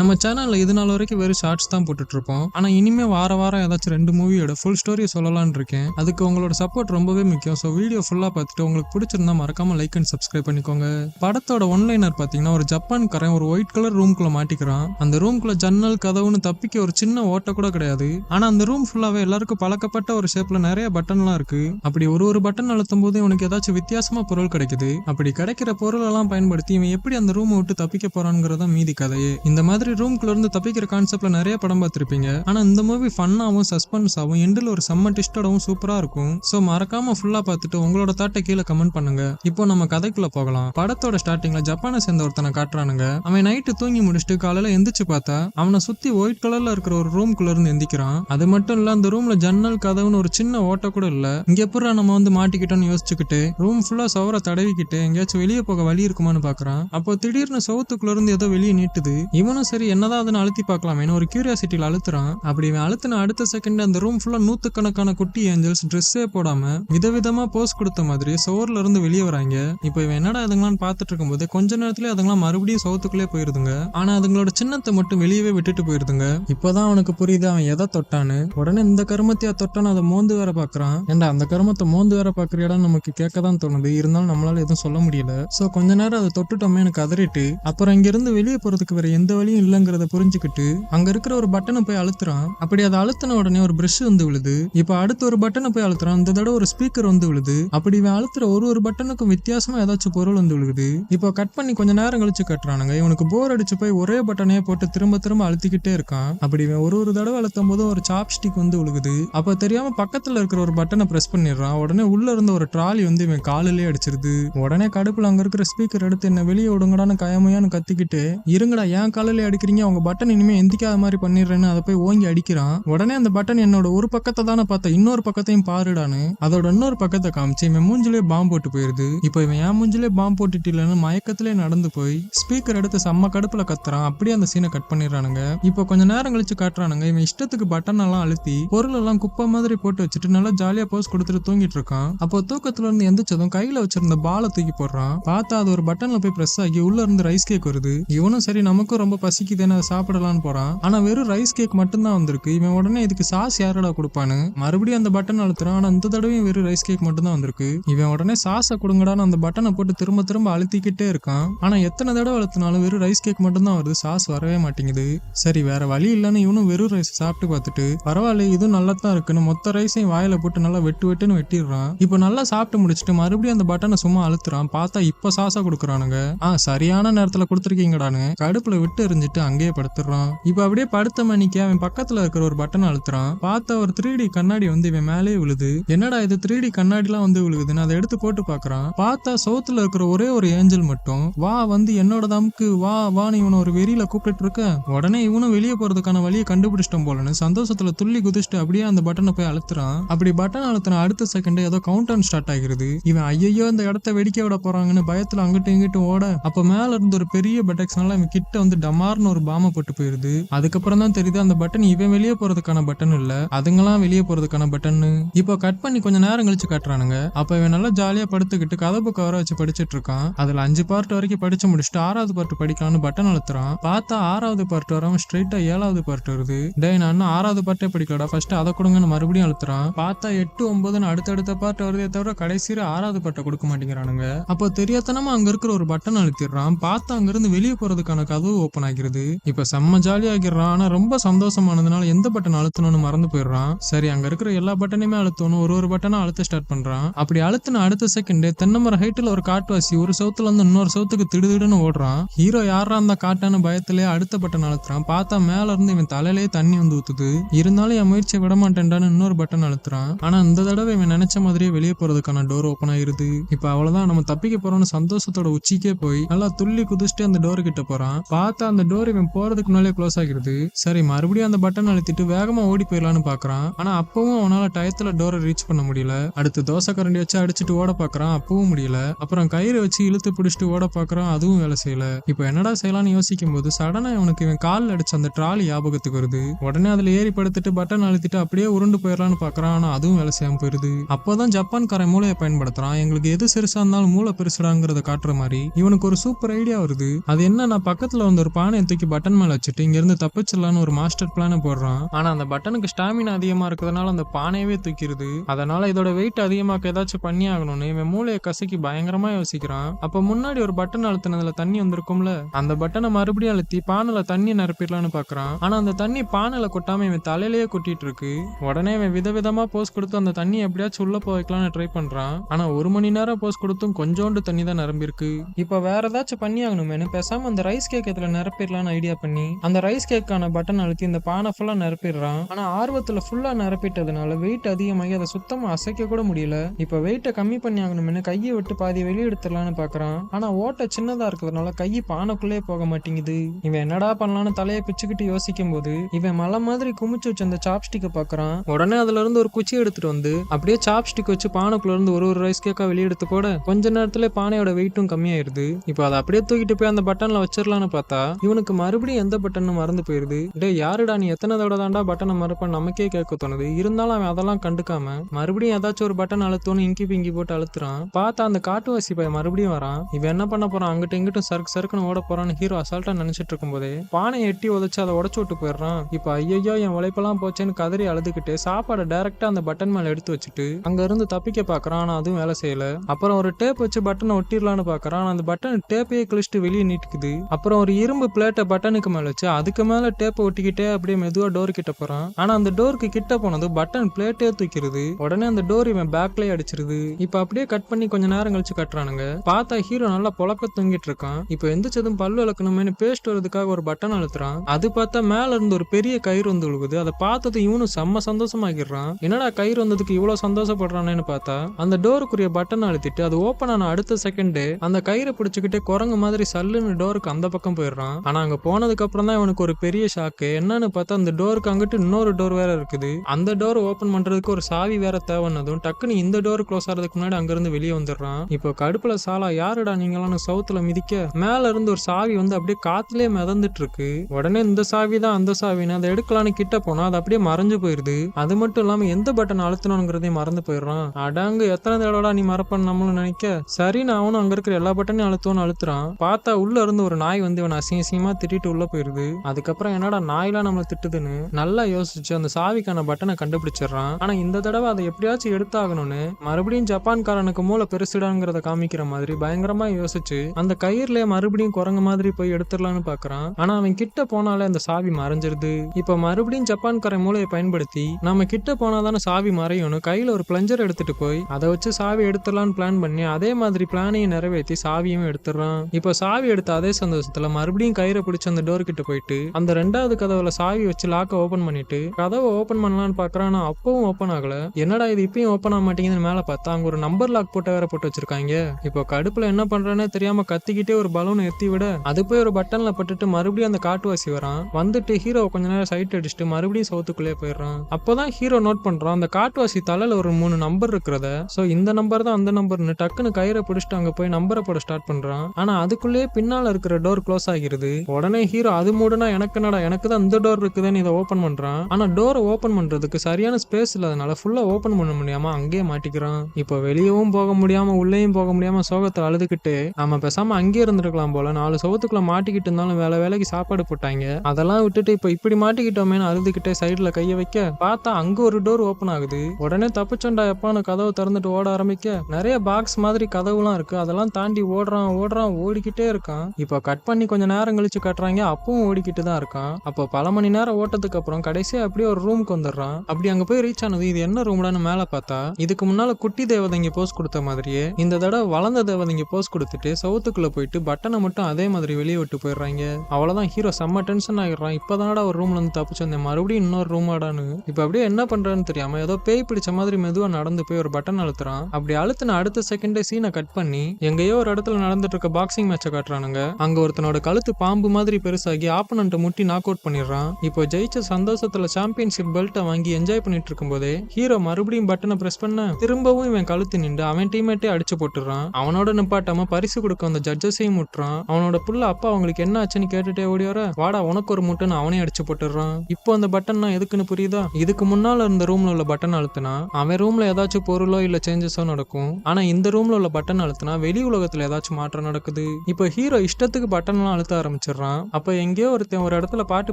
நம்ம சேனல்ல இது நாள் வரைக்கும் வெறும் ஷார்ட்ஸ் தான் போட்டுட்ருப்போம். ஆனா இனிமே வார வாரம் ஏதாச்சும் ரெண்டு மூவியோட ஃபுல் ஸ்டோரியை சொல்லலான்னு இருக்கேன். அதுக்கு உங்களோட சப்போர்ட் ரொம்பவே முக்கியம். ஸோ வீடியோ ஃபுல்லா பார்த்துட்டு உங்களுக்கு பிடிச்சிருந்தா மறக்காம லைக் அண்ட் சப்ஸ்கிரைப் பண்ணிக்கோங்க. படத்தோட ஒன்லைனர் பாத்தீங்கன்னா ஒரு ஜப்பான்காரன் ஒரு ஒயிட் கலர் ரூம்குள்ள மாட்டிக்கிறான். அந்த ரூம்குள்ள ஜன்னல் கதவுன்னு தப்பிக்க ஒரு சின்ன ஓட்ட கூட கிடையாது. ஆனா அந்த ரூம் ஃபுல்லாவே எல்லாருக்கும் பழக்கப்பட்ட ஒரு ஷேப்ல நிறைய பட்டன்லாம் இருக்கு. அப்படி ஒரு ஒரு பட்டன் அழுத்தும் போது இவனுக்கு ஏதாச்சும் வித்தியாசமா பொருள் கிடைக்குது. அப்படி கிடைக்கிற பொருள் எல்லாம் பயன்படுத்தி இவன் எப்படி அந்த ரூமை விட்டு தப்பிக்க போறான்ங்கிறதா மீதி கதையே. இந்த மாதிரி ரூம்குள்ள இருந்து தப்பிக்கிற கான்செப்ட்ல நிறைய படம் பார்த்திருப்பீங்க. ஆனா இந்த மூவி ஃபன்னாவும் சஸ்பென்ஸாவும் எண்டில் ஒரு செம்ம டிஸ்டோடவும் சூப்பரா இருக்கும். சோ மறக்காம ஃபுல்லா பார்த்துட்டு உங்களோட தாட்டை கீழே கமெண்ட் பண்ணுங்க. இப்போ நம்ம கதைக்குள்ள போகலாம். படத்தோட ஸ்டார்டிங்ல ஜப்பானை சேர்ந்த ஒருத்தனை காட்டுறானுங்க. அவன் நைட்டு தூங்கி முடிச்சுட்டு காலையில எந்திரிச்சு பார்த்தா அவனை சுத்தி ஒயிட் கலர்ல இருக்கிற ஒரு ரூம்குள்ள இருந்து எந்திக்கிறான். அது மட்டும் இல்ல அந்த ரூம்ல ஜன்னல் கதவுன்னு ஒரு சின்ன ஓட்ட கூட இல்ல. இங்க எப்படா நம்ம வந்து மாட்டிக்கிட்டோம்னு யோசிச்சுக்கிட்டு ரூம் ஃபுல்லா சவர தடவிக்கிட்டு எங்கேயாச்சும் வெளியே போக வழி இருக்குமான்னு பாக்குறான். அப்போ திடீர்னு சவுத்துக்குள்ள இருந்து ஏதோ வெளியே நீட்டுது. இவனும் சரி என்னதான் அதனை அழுத்தி பார்க்கலாமேன்னு ஒரு கியூரியாசிட்டியில் அழுத்துறான். அப்படி இவன் அழுத்தின அடுத்த செகண்ட் அந்த ரூம் ஃபுல்லாக நூற்றுக்கணக்கான குட்டி ஏஞ்சல்ஸ் ட்ரெஸ்ஸே போடாம விதவிதமாக போஸ் கொடுத்த மாதிரி சோர்ல இருந்து வெளியே வராங்க. இப்போ இவன் என்னடா அதுங்களான்னு பார்த்துட்டு இருக்கும்போது கொஞ்ச நேரத்துல அதுங்களாம் மறுபடியும் சோத்துக்குள்ளே போயிருதுங்க. ஆனா அதுங்களோட சின்னத்தை மட்டும் வெளியவே விட்டுட்டு போயிருதுங்க. இப்போதான் அவனுக்கு புரியுது அவன் எதை தொட்டான்னு. உடனே இந்த கருமத்தையா தொட்டான்னு அதை மோந்து வேற பாக்குறான் ஏண்டா அந்த கருமத்தை மோந்து வேற பாக்குறியாடான்னு நமக்கு கேட்க தான் தோணுது. இருந்தாலும் நம்மளால எதுவும் சொல்ல முடியல. சோ கொஞ்ச நேரம் அதை தொட்டுட்டோமே எனக்கு கதறிட்டு அப்புறம் இங்கிருந்து வெளியே போறதுக்கு வேற எந்த வழியும் இல்லைங்கிறத புரிஞ்சுக்கிட்டு அங்க இருக்கிற ஒரு பட்டனை போய் அழுத்துறான். அப்படி அதை அழுத்தின உடனே ஒரு பிரஷ் வந்து விழுது. இப்ப அடுத்த ஒரு பட்டனை போய் அழுத்துறான். இந்த தடவை ஒரு ஸ்பீக்கர் வந்து விழுது. அப்படி இவன் அழுத்துற ஒரு ஒரு பட்டனுக்கும் வித்தியாசமா ஏதாச்சும் பொருள் வந்து விழுகுது. இப்போ கட் பண்ணி கொஞ்ச நேரம் கழிச்சு கட்டுறானுங்க. இவனுக்கு போர் அடிச்சு போய் ஒரே பட்டனையே போட்டு திரும்ப திரும்ப அழுத்திக்கிட்டே இருக்கான். அப்படி இவன் ஒரு ஒரு தடவை அழுத்தும் போது ஒரு சாப்ஸ்டிக் வந்து விழுகுது. அப்ப தெரியாம பக்கத்துல இருக்கிற ஒரு பட்டனை பிரஸ் பண்ணிடுறான். உடனே உள்ள இருந்த ஒரு ட்ராலி வந்து இவன் காலிலே அடிச்சிருது. உடனே கடுப்புல அங்க இருக்கிற ஸ்பீக்கர் எடுத்து என்ன வெளியே விடுங்கடான்னு கயமையான்னு கத்திக்கிட்டு இருங்கடா ஏன் காலிலே அடிக்கிறீங்க அவங்க பட்டன் இனிமே எந்திக்காத மாதிரி பண்ணிடுறேன்னு அதை போய் ஓங்கி அடிக்கிறான். உடனே அந்த பட்டன் என்னோட ஒரு பக்கத்தை தானே பார்த்த இன்னொரு பக்கத்தையும் பாருடான்னு. அதோட இன்னொரு பக்கத்தை காமிச்சு இவன் மூஞ்சிலே பாம்பு போட்டு போயிருது. இப்போ இவன் ஏன் மூஞ்சிலே பாம்பு போட்டுட்டு இல்லைன்னு மயக்கத்திலே நடந்து போய் ஸ்பீக்கர் எடுத்து செம்ம கடுப்புல கத்துறான். அப்படியே அந்த சீனை கட் பண்ணிடுறானுங்க. இப்போ கொஞ்ச நேரம் கழிச்சு காட்டுறானுங்க இவன் இஷ்டத்துக்கு பட்டன் எல்லாம் அழுத்தி பொருள் எல்லாம் குப்பை மாதிரி போட்டு வச்சுட்டு நல்லா ஜாலியா போஸ் கொடுத்துட்டு தூங்கிட்டு இருக்கான். அப்போ தூக்கத்துல இருந்து எந்திரிச்சதும் கையில வச்சிருந்த பாலை தூக்கி போடுறான். பார்த்தா அது ஒரு பட்டன்ல போய் பிரஸ் ஆகி உள்ள இருந்து ரைஸ் கேக் வருது. இவனும் சரி நமக்கும் ரொம்ப பசி பசிக்குதுன்னு அதை சாப்பிடலான்னு போறான். ஆனா வெறும் ரைஸ் கேக் மட்டும்தான் வந்திருக்கு. இவன் உடனே இதுக்கு சாஸ் யாரடா கொடுப்பான்னு மறுபடியும் அந்த பட்டன் அழுத்துறான். ஆனா இந்த தடவையும் வெறும் ரைஸ் கேக் மட்டும்தான் வந்திருக்கு. இவன் உடனே சாஸை கொடுங்கடான்னு அந்த பட்டனை போட்டு திரும்ப திரும்ப அழுத்திக்கிட்டே இருக்கான். ஆனா எத்தனை தடவை அழுத்தினாலும் வெறும் ரைஸ் கேக் மட்டும்தான் வருது. சாஸ் வரவே மாட்டேங்குது. சரி வேற வழி இல்லைன்னு இவனும் வெறும் ரைஸ் சாப்பிட்டு பார்த்துட்டு பரவாயில்ல இதுவும் நல்லா தான் இருக்குன்னு மொத்த ரைஸையும் வாயில போட்டு நல்லா வெட்டு வெட்டுன்னு வெட்டிடுறான். இப்போ நல்லா சாப்பிட்டு முடிச்சுட்டு மறுபடியும் அந்த பட்டனை சும்மா அழுத்துறான். பார்த்தா இப்போ சாஸா கொடுக்குறானுங்க. ஆ சரியான நேரத்துல கொடுத்துருக்கீங்கடானு கடுப்புல விட்டு எரிஞ்சிட்டு அங்கேயே படுத்துடுறான் இப்போ அப்படியே படுத்த மணிக்கு அவன் பக்கத்துல இருக்கிற ஒரு பட்டன் அழுத்துறான். பார்த்தா ஒரு த்ரீ டி கண்ணாடி வந்து இவன் மேலே விழுது. என்னடா இது த்ரீ டி கண்ணாடிலாம் வந்து விழுகுதுன்னு அதை எடுத்து போட்டு பாக்குறான் பார்த்தா சவுத்துல இருக்கிற ஒரே ஒரு ஏஞ்சல் மட்டும். வா வந்து என்னோட தம்க்கு வா வான்னு இவனை ஒரு வெறியில கூப்பிட்டு இருக்க உடனே இவனும் வெளியே போறதுக்கான வழியை கண்டுபிடிச்சிட்டோம் போலன்னு சந்தோஷத்துல துள்ளி குதிச்சுட்டு அப்படியே அந்த பட்டனை போய் அழுத்துறான். அப்படி பட்டன் அழுத்தின அடுத்த செகண்ட் ஏதோ கவுண்ட் ஸ்டார்ட் ஆகிறது. இவன் ஐயோ இந்த இடத்த வெடிக்க விட போறாங்கன்னு பயத்துல அங்கிட்டும் இங்கிட்டும் ஓட அப்ப மேல இருந்த ஒரு பெரிய பெட்டக்ஸ்னால இவன் கிட்ட வந்து டமார்னு ஒரு பாம போட்டு போயிருது. அதுக்கப்புறம் தான் தெரியுது அந்த பட்டன் இவன் வெளியே போறதுக்கான பட்டன் இல்ல. அதுங்களாம் வெளியே போறதுக்கான பட்டன் இப்போ கட் பண்ணி கொஞ்ச நேரம் கழிச்சு காட்டுறானுங்க. அப்ப இவன் நல்லா ஜாலியா படுத்துக்கிட்டு கதை புக் வர வச்சு படிச்சிட்டு இருக்கான். அதுல அஞ்சு பார்ட் வரைக்கும் படிச்சு முடிச்சுட்டு ஆறாவது பார்ட் படிக்கலாம்னு பட்டன் அழுத்துறான். பார்த்தா ஆறாவது பார்ட் வரவன் ஸ்ட்ரைட்டா ஏழாவது பார்ட் வருது. டே நான் இன்னும் ஆறாவது பார்ட்டே படிக்கலடா. ஃபர்ஸ்ட் அதை கொடுங்கன்னு மறுபடியும் அழுத்துறான். பார்த்தா எட்டு ஒன்பதுன்னு அடுத்தடுத்த பார்ட் வருதே தவிர கடைசியில ஆறாவது பார்ட்டை கொடுக்க மாட்டேங்கிறானுங்க. அப்போ தெரியாதனமா அங்க இருக்கிற ஒரு பட்டன் அழுத்திடுறான். பார்த்தா அங்க இருந்து வெளியே போறதுக்கான கதவு ஓப்பன் ஆகிறது இப்ப செம்ம ஜாலி ஆகிடுறான். ஆனா ரொம்ப சந்தோஷமானதுனால எந்த பட்டன் அழுத்தணும்னு மறந்து போயிடுறான். சரி அங்க இருக்கிற எல்லா பட்டனையுமே அழுத்தணும். ஒரு ஒரு பட்டனா அழுத்த ஸ்டார்ட் பண்றான். அப்படி அழுத்தின அடுத்த செகண்ட் தென்னமர ஹைட்ல ஒரு காட்டுவாசி ஒரு சவுத்துல இருந்து இன்னொரு சவுத்துக்கு திடுதிடுன்னு ஓடுறான். ஹீரோ யாரா அந்த காட்டான பயத்திலே அடுத்த பட்டன் அழுத்துறான். பார்த்தா மேல இருந்து இவன் தலையிலே தண்ணி வந்து ஊத்துது. இருந்தாலும் என் முயற்சியை விட மாட்டேன்டான்னு இன்னொரு பட்டன் அழுத்துறான். ஆனா இந்த தடவை இவன் நினைச்ச மாதிரியே வெளியே போறதுக்கான டோர் ஓப்பன் ஆயிருது. இப்ப அவ்வளவுதான் நம்ம தப்பிக்க போறோம்னு சந்தோஷத்தோட உச்சிக்கே போய் நல்லா துள்ளி குதிச்சுட்டு அந்த டோர் கிட்ட போறான். பார்த்தா அந்த டோர் இவன் போறதுக்கு முன்னாலே க்ளோஸ் ஆகிடுது சரி மறுபடியும் அந்த பட்டன் அழுத்திட்டு வேகமா ஓடி போயிடலான்னு பாக்குறான். ஆனா அப்பவும் அவனால டயத்துல டோரை ரீச் பண்ண முடியல. அடுத்து தோசை கரண்டி வச்சு அடிச்சுட்டு ஓட பாக்குறான் அப்பவும் முடியல. அப்புறம் கயிறு வச்சு இழுத்து பிடிச்சிட்டு ஓட பாக்குறான் அதுவும் வேலை செய்யல. இப்போ என்னடா செய்யலாம்னு யோசிக்கும் போது சடனா இவனுக்கு இவன் காலில் அடிச்ச அந்த ட்ராலி ஞாபகத்துக்கு வருது. உடனே அதுல ஏறி படுத்துட்டு பட்டன் அழுத்திட்டு அப்படியே உருண்டு போயிடலான்னு பாக்குறான். ஆனா அதுவும் வேலை செய்யாம போயிருது. அப்போதான் ஜப்பான்காரன் மூளையை பயன்படுத்துறான். எங்களுக்கு எது சிறுசா இருந்தாலும் மூளை பெருசுடாங்கிறத காட்டுற மாதிரி இவனுக்கு ஒரு சூப்பர் ஐடியா வருது. அது என்ன நான் பக்கத்துல வந்து ஒரு பானை பானையை தூக்கி பட்டன் மேலே வச்சுட்டு இங்கேருந்து தப்பிச்சிடலான்னு ஒரு மாஸ்டர் பிளானை போடுறான். ஆனால் அந்த பட்டனுக்கு ஸ்டாமினா அதிகமாக இருக்கிறதுனால அந்த பானையவே தூக்கிடுது அதனால இதோட வெயிட் அதிகமாக ஏதாச்சும் பண்ணி ஆகணும்னு இவன் மூளையை கசக்கி பயங்கரமா யோசிக்கிறான். அப்போ முன்னாடி ஒரு பட்டன் அழுத்தினதுல தண்ணி வந்திருக்கும்ல? அந்த பட்டனை மறுபடியும் அழுத்தி பானையில் தண்ணி நிரப்பிடலான்னு பாக்குறான். ஆனா அந்த தண்ணி பானையில் கொட்டாம இவன் தலையிலேயே கொட்டிட்டு இருக்கு. உடனே இவன் விதவிதமா போஸ் கொடுத்து அந்த தண்ணி எப்படியாச்சும் உள்ள போய் வைக்கலாம்னு ட்ரை பண்றான். ஆனா ஒரு மணி நேரம் போஸ் கொடுத்தும் கொஞ்சோண்டு தண்ணி தான் நிரம்பிருக்கு இப்போ வேற ஏதாச்சும் பண்ணி ஆகணுமேனு பேசாம அந்த ரைஸ் கேக் இதுல நிரப்பிடலாம்னு ஐடியா பண்ணி அந்த ரைஸ் கேக்கான பட்டன் அழுத்தி இந்த பானை ஃபுல்லா நிரப்பிடுறான். ஆனா ஆர்வத்துல ஃபுல்லா நிரப்பிட்டதுனால வெயிட் அதிகமாகி அதை சுத்தமா அசைக்க கூட முடியல. இப்ப வெயிட்டை கம்மி பண்ணி ஆகணும்னு கையை விட்டு பாதி வெளியே எடுத்துடலாம்னு பாக்குறான். ஆனா ஓட்டை சின்னதா இருக்கிறதுனால கை பானைக்குள்ளே போக மாட்டேங்குது. இவன் என்னடா பண்ணலாம்னு தலையை பிச்சுக்கிட்டு யோசிக்கும் போது இவன் மலை மாதிரி குமிச்சு வச்ச அந்த சாப்ஸ்டிக்கை பாக்குறான். உடனே அதுல இருந்து ஒரு குச்சி எடுத்துட்டு வந்து அப்படியே சாப்ஸ்டிக் வச்சு பானைக்குள்ள இருந்து ஒரு ஒரு ரைஸ் கேக்கா வெளியெடுத்து போட கொஞ்ச நேரத்துல பானையோட வெயிட்டும் கம்மியாயிருது. இப்போ அதை அப்படியே தூக்கிட்டு போய் அந்த பட்டன்ல வச்சிடலாம்னு பார்த்தா இவனுக்கு மறுபடியும் எந்த பட்டனும் மறந்து போயிருது. டே யாருடா நீ எத்தனை தடவை தாண்டா பட்டனை மறப்ப நமக்கே கேட்க தோணுது. இருந்தாலும் அவன் அதெல்லாம் கண்டுக்காம மறுபடியும் ஏதாச்சும் ஒரு பட்டன் அழுத்தோன்னு இங்கி பிங்கி போட்டு அழுத்துறான். பார்த்தா அந்த காட்டுவாசி பையன் மறுபடியும் வரான். இவன் என்ன பண்ண போறான்? அங்கிட்ட இங்கிட்டும் சறுக்கு சறுக்குன்னு ஓட போறான்னு ஹீரோ அசால்ட்டா நினைச்சிட்டு இருக்கும்போதே பானையை எட்டி உதச்சு அதை உடச்சு விட்டு போயிடுறான். இப்போ ஐயோ என் உழைப்பெல்லாம் போச்சேன்னு கதறி அழுதுகிட்டு சாப்பாடை டைரக்டா அந்த பட்டன் மேல எடுத்து வச்சுட்டு அங்க இருந்து தப்பிக்க பாக்குறான். ஆனா அதுவும் வேலை செய்யல. அப்புறம் ஒரு டேப் வச்சு பட்டனை ஒட்டிடலான்னு பாக்குறான். அந்த பட்டன் டேப்பையே கிழிச்சிட்டு வெளியே நீட்டுக்குது. அப்புறம் ஒரு இரும்பு பிளேட் பிளேட்டை பட்டனுக்கு மேல வச்சு அதுக்கு மேல டேப்பை ஒட்டிக்கிட்டே அப்படியே மெதுவா டோர் கிட்ட போறான். ஆனா அந்த டோருக்கு கிட்ட போனது பட்டன் பிளேட்டே தூக்கிறது உடனே அந்த டோர் இவன் பேக்லயே அடிச்சிருது. இப்ப அப்படியே கட் பண்ணி கொஞ்ச நேரம் கழிச்சு கட்டுறானுங்க. பார்த்தா ஹீரோ நல்லா பொழக்க தூங்கிட்டு இருக்கான். இப்போ எந்திரிச்சதும் பல்லு விளக்கணுமேனு பேஸ்ட் வரதுக்காக ஒரு பட்டன் அழுத்துறான். அது பார்த்தா மேல இருந்து ஒரு பெரிய கயிறு வந்து விழுகுது அதை பார்த்தது இவனும் செம்ம சந்தோஷமாக்கிடுறான் என்னடா கயிறு வந்ததுக்கு இவ்வளவு சந்தோஷப்படுறானேன்னு பார்த்தா அந்த டோருக்குரிய பட்டன் அழுத்திட்டு அது ஓப்பன் ஆன அடுத்த செகண்ட் அந்த கயிறை பிடிச்சுக்கிட்டே குரங்கு மாதிரி சல்லுன்னு டோருக்கு அந்த பக்கம் போயிடுறான். ஆனால் அங்கே போனதுக்கப்புறம் தான் இவனுக்கு ஒரு பெரிய ஷாக்கு என்னன்னு பார்த்தா அந்த டோருக்கு அங்கிட்டு இன்னொரு டோர் வேற இருக்குது. அந்த டோர் ஓப்பன் பண்ணுறதுக்கு ஒரு சாவி வேற தேவைன்னதும் டக்குன்னு இந்த டோர் க்ளோஸ் ஆகிறதுக்கு முன்னாடி அங்கேருந்து வெளியே வந்துடுறான். இப்போ கடுப்பில் சாலா யாருடா நீங்களான்னு சவுத்தில் மிதிக்க? மேலே இருந்து ஒரு சாவி வந்து அப்படியே காத்துலயே மிதந்துட்டு இருக்கு உடனே இந்த சாவி தான் அந்த சாவின்னு அதை எடுக்கலான்னு கிட்ட போனால் அது அப்படியே மறைஞ்சு போயிருது. அது மட்டும் இல்லாமல் எந்த பட்டன் அழுத்தணுங்கிறதையும் மறந்து போயிடுறான். அடாங்கு எத்தனை தடவைடா நீ மறப்பன்னு நம்மளும் நினைக்க? சரி நான் அவனும் அங்கே இருக்கிற எல்லா பட்டனையும் அழுத்தோன்னு அழுத்துறான். பார்த்தா உள்ள இருந்து ஒரு நாய் வந்து இவன் அசிங்க அசிங்கமா திட்டிட்டு உள்ள போயிருது. அதுக்கப்புறம் என்னடா நாயெல்லாம் நம்மளை திட்டுதுன்னு நல்லா யோசிச்சு அந்த சாவிக்கான பட்டனை கண்டுபிடிச்சிடுறான். ஆனா இந்த தடவை அதை எப்படியாச்சும் எடுத்தாகணும்னு மறுபடியும் ஜப்பான்காரனுக்கு மூளை பெருசுடாங்கிறத காமிக்கிற மாதிரி பயங்கரமா யோசிச்சு அந்த கயிறுல மறுபடியும் குரங்கு மாதிரி போய் எடுத்துடலாம்னு பாக்குறான். ஆனா அவன் கிட்ட போனாலே அந்த சாவி மறைஞ்சிருது. இப்ப மறுபடியும் ஜப்பான்காரன் மூளையை பயன்படுத்தி நம்ம கிட்ட போனாதானே சாவி மறையும்னு கையில ஒரு பிளஞ்சர் எடுத்துட்டு போய் அதை வச்சு சாவி எடுத்துடலாம்னு பிளான் பண்ணி அதே மாதிரி பிளானையும் நிறைவேற்றி சாவியும் எடுத்துடுறான். இப்போ சாவி எடுத்த அதே சந்தோஷத்துல மறுபடியும் கயிறு பிடிச்சு அந்த டோர் கிட்ட போயிட்டு அந்த ரெண்டாவது கதவுல சாவி வச்சு லாக்கை ஓபன் பண்ணிட்டு கதவை ஓபன் பண்ணலாம்னு பாக்குறான் ஆனா அப்பவும் ஓபன் ஆகல. என்னடா இது இப்பயும் ஓபன் ஆக மாட்டேங்குதுன்னு மேல பார்த்தா அங்க ஒரு நம்பர் லாக் போட்ட வேற போட்டு வச்சிருக்காங்க. இப்போ கடுப்புல என்ன பண்றானே தெரியாம கத்திக்கிட்டே ஒரு பலூனை எத்தி விட அது போய் ஒரு பட்டன்ல பட்டுட்டு மறுபடியும் அந்த காட்டுவாசி வரான். வந்துட்டு ஹீரோ கொஞ்ச நேரம் சைட் அடிச்சுட்டு மறுபடியும் சவுத்துக்குள்ளே போயிடுறான். அப்போதான் ஹீரோ நோட் பண்றான் அந்த காட்டுவாசி தலையில ஒரு மூணு நம்பர் இருக்கிறத. சோ இந்த நம்பர் தான் அந்த நம்பர்னு டக்குன்னு கயிறை பிடிச்சிட்டு அங்க போய் நம்பரை போட ஸ்டார்ட் பண்றான். ஆனா அதுக்குள்ளேயே பின்னால இருக்கிற டோர் க்ளோஸ் ஆகிருது. உடனே ஹீரோ அது மூடுனா எனக்கு என்னடா எனக்கு தான் இந்த டோர் இருக்குதுன்னு இதை ஓபன் பண்றான். ஆனா டோரை ஓபன் பண்றதுக்கு சரியான ஸ்பேஸ் இல்லாதனால ஃபுல்லா ஓபன் பண்ண முடியாம அங்கேயே மாட்டிக்கிறான். இப்போ வெளியவும் போக முடியாம உள்ளேயும் போக முடியாம சோகத்தை அழுதுகிட்டு நம்ம பேசாம அங்கேயே இருந்திருக்கலாம் போல நாலு சோகத்துக்குள்ள மாட்டிக்கிட்டு இருந்தாலும் வேலை வேலைக்கு சாப்பாடு போட்டாங்க. அதெல்லாம் விட்டுட்டு இப்போ இப்படி மாட்டிக்கிட்டோமேனு அழுதுகிட்டே சைடுல கைய வைக்க பார்த்தா அங்க ஒரு டோர் ஓப்பன் ஆகுது. உடனே தப்பிச்சோண்டா எப்பான்னு கதவு திறந்துட்டு ஓட ஆரம்பிக்க நிறைய பாக்ஸ் மாதிரி கதவுலாம் இருக்கு. அதெல்லாம் தாண்டி ஓடுறான் ஓடுறான் ஓடிக்கிட்டே இருக்கான். இப்போ கட் பண்ணி கொஞ்ச நேரம் கழிச்சு கட்டுறாங்க. அப்பவும் ஓடிக்கிட்டு தான் இருக்கான். அப்போ பல மணி நேரம் ஓட்டத்துக்கு அப்புறம் கடைசியா அப்படியே ஒரு ரூமுக்கு வந்துடுறான். அப்படி அங்க போய் ரீச் ஆனது இது என்ன ரூம்டான்னு மேல பார்த்தா இதுக்கு முன்னால குட்டி தேவதைங்க போஸ் கொடுத்த மாதிரியே இந்த தடவை வளர்ந்த தேவதைங்க போஸ் கொடுத்துட்டு சவுத்துக்குள்ள போயிட்டு பட்டனை மட்டும் அதே மாதிரி வெளியே விட்டு போயிடுறாங்க. அவ்வளவுதான் ஹீரோ செம்ம டென்ஷன் ஆகிடுறான் இப்பதானடா ஒரு ரூம்ல இருந்து தப்பிச்சு வந்தேன் மறுபடியும் இன்னொரு ரூம் ஆடான்னு இப்போ அப்படியே என்ன பண்றான்னு தெரியாம ஏதோ பேய் பிடிச்ச மாதிரி மெதுவா நடந்து போய் ஒரு பட்டன் அழுத்துறான். அப்படி அழுத்தின அடுத்த செகண்டே சீனை கட் பண்ணி எங்கேயோ ஒரு இடத்துல நடந்துட்டு இருக்க பாக்ஸிங் மேட்சை காட்டுறானுங்க. அங்க ஒருத்தனோட கழுத்து பாம்பு மாதிரி பெருசாகி ஆப்பனண்ட்டை முட்டி நாக் அவுட் பண்ணிடுறான். இப்போ ஜெயிச்ச சந்தோஷத்துல சாம்பியன்ஷிப் பெல்ட்டை வாங்கி என்ஜாய் பண்ணிட்டு இருக்கும்போதே ஹீரோ மறுபடியும் பட்டனை பிரஸ் பண்ண திரும்பவும் இவன் கழுத்து நின்று அவன் டீமேட்டே அடிச்சு போட்டுறான் அவனோட நிப்பாட்டாம பரிசு கொடுக்க அந்த ஜட்ஜஸையும் முட்டுறான். அவனோட புள்ள அப்பா அவங்களுக்கு என்ன ஆச்சுன்னு கேட்டுட்டே ஓடி வர வாடா உனக்கு ஒரு முட்டைன்னு அவனே அடிச்சு போட்டுறான் இப்போ அந்த பட்டன் எதுக்குன்னு புரியுதா? இதுக்கு முன்னால இருந்த ரூம்ல உள்ள பட்டன் அழுத்தினா அவன் ரூம்ல ஏதாச்சும் பொருளோ இல்ல சேஞ்சஸோ நடக்கும். ஆனா இந்த ரூம்ல உள்ள பட்டன் அழுத்தினா வெளி உலகத்துல ஏதாச்சும் மாற்றம் நடக்குது. இப்போ ஹீரோ இஷ்டத்துக்கு பட்டன் எல்லாம் அழுத்த ஆரம்பிச்சிடறான். வந்துடுறான் அப்ப எங்கேயோ ஒருத்தன் ஒரு இடத்துல பாட்டு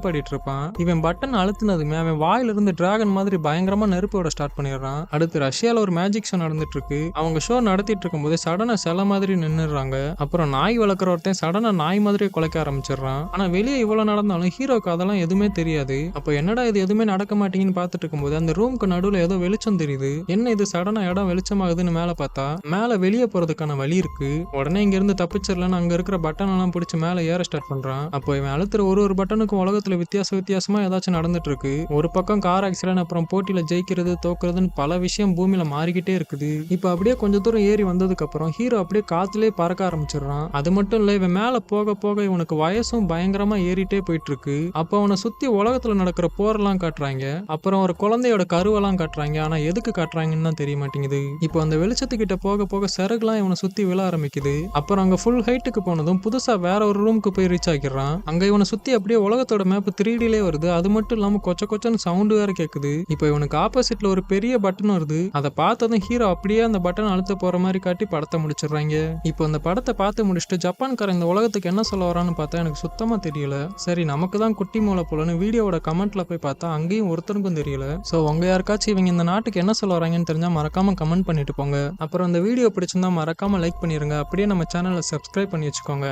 பாடிட்டு இருப்பான். இவன் பட்டன் அழுத்தினதுமே அவன் வாயில இருந்து டிராகன் மாதிரி பயங்கரமா நெருப்பு விட ஸ்டார்ட் பண்ணிடுறான். அடுத்து ரஷ்யால ஒரு மேஜிக் ஷோ நடந்துட்டு இருக்கு அவங்க ஷோ நடத்திட்டு இருக்கும்போது சடனா சில மாதிரி நின்னுடுறாங்க. அப்புறம் நாய் வளர்க்குற ஒருத்தன் சடனா நாய் மாதிரியே குலைக்க ஆரம்பிச்சிடுறான். ஆனா வெளியே இவ்வளவு நடந்தாலும் ஹீரோக்கு அதெல்லாம் எதுவுமே தெரியாது. அப்ப என்னடா இது எதுவுமே நடக்க மாட்டேங்குன்னு பார்த்துட்டு இருக்கும்போது அந்த ரூம்க்கு நடுவுல ஏதோ வெளிச்சம் தெரியுது. என்ன இது சடனா இடம் வெளிச்சமாகுதுன்னு மேல பார்த்தா மேல வெளியே போறதுக்கான வழி இருக்கு. உடனே இங்க இருந்து தப்பிச்சிடலன்னு அங்க இருக்கிற பட்டன் எல்லாம் பிடிச்சி மேல ஏற ஸ்டார்ட் பண்றான் அப்போ இவன் அழுத்துற ஒரு ஒரு பட்டனுக்கும் உலகத்துல வித்தியாச வித்தியாசமா ஏதாச்சும் நடந்துட்டு இருக்கு ஒரு பக்கம் கார் ஆக்சிடென்ட் அப்புறம் போட்டியில ஜெயிக்கிறது தோக்குறதுன்னு பல விஷயம் பூமியில மாறிக்கிட்டே இருக்குது. இப்போ அப்படியே கொஞ்ச தூரம் ஏறி வந்ததுக்கு அப்புறம் ஹீரோ அப்படியே காத்துலயே பறக்க ஆரம்பிச்சிடுறான். அது மட்டும் இல்ல இவன் மேல போக போக இவனுக்கு வயசும் பயங்கரமா ஏறிட்டே போயிட்டு இருக்கு அப்போ அவனை சுத்தி உலகத்துல நடக்கிற போரெல்லாம் காட்டுறாங்க. அப்புறம் ஒரு குழந்தையோட கருவெல்லாம் காட்டுறாங்க. ஆனா எதுக்கு காட்டுறாங்கன்னு தான் தெரிய மாட்டேங்குது. இப்போ அந்த வெளிச்சத்துக்கிட்ட போக போக சிறகுலாம் இவனை சுத்தி விழ ஆரம்பிக்குது. அப்புறம் அங்க ஃபுல் ஹைட்டுக்கு போனதும் புதுசா வேற ஒரு ரூமுக்கு போய் ரீச் ஆகிடுறான் அங்க இவனை சுத்தி அப்படியே உலகத்தோட மேப் த்ரீ டிலே வருது. அது மட்டும் இல்லாம கொச்ச கொச்சன்னு சவுண்டு வேற கேக்குது. இப்போ இவனுக்கு ஆப்போசிட்ல ஒரு பெரிய பட்டன் வருது. அதை பார்த்ததும் ஹீரோ அப்படியே அந்த பட்டன் அழுத்த போற மாதிரி காட்டி படத்தை முடிச்சிடுறாங்க. இப்போ அந்த படத்தை பார்த்து முடிச்சுட்டு ஜப்பான்காரன் இந்த உலகத்துக்கு என்ன சொல்ல வரான்னு பார்த்தா எனக்கு சுத்தமா தெரியல. சரி நமக்கு தான் குட்டி மூளை போலன்னு வீடியோவோட கமெண்ட்ல போய் பார்த்தா அங்கேயும் ஒருத்தருக்கும் தெரியல. ஸோ உங்க யாருக்காச்சும் இவங்க இந்த நாட்டுக்கு என்ன சொல்ல வராங்கன்னு தெரிஞ்சா மறக்காம கமெண்ட் பண்ணிட்டு போங்க. அப்புறம் இந்த வீடியோ பிடிச்சிருந்தா மறக்காம லைக் பண்ணிருங்க. அப்படியே நம்ம சேனலை சப்ஸ்கிரைப் பண்ணி வச்சுக்கோங்க.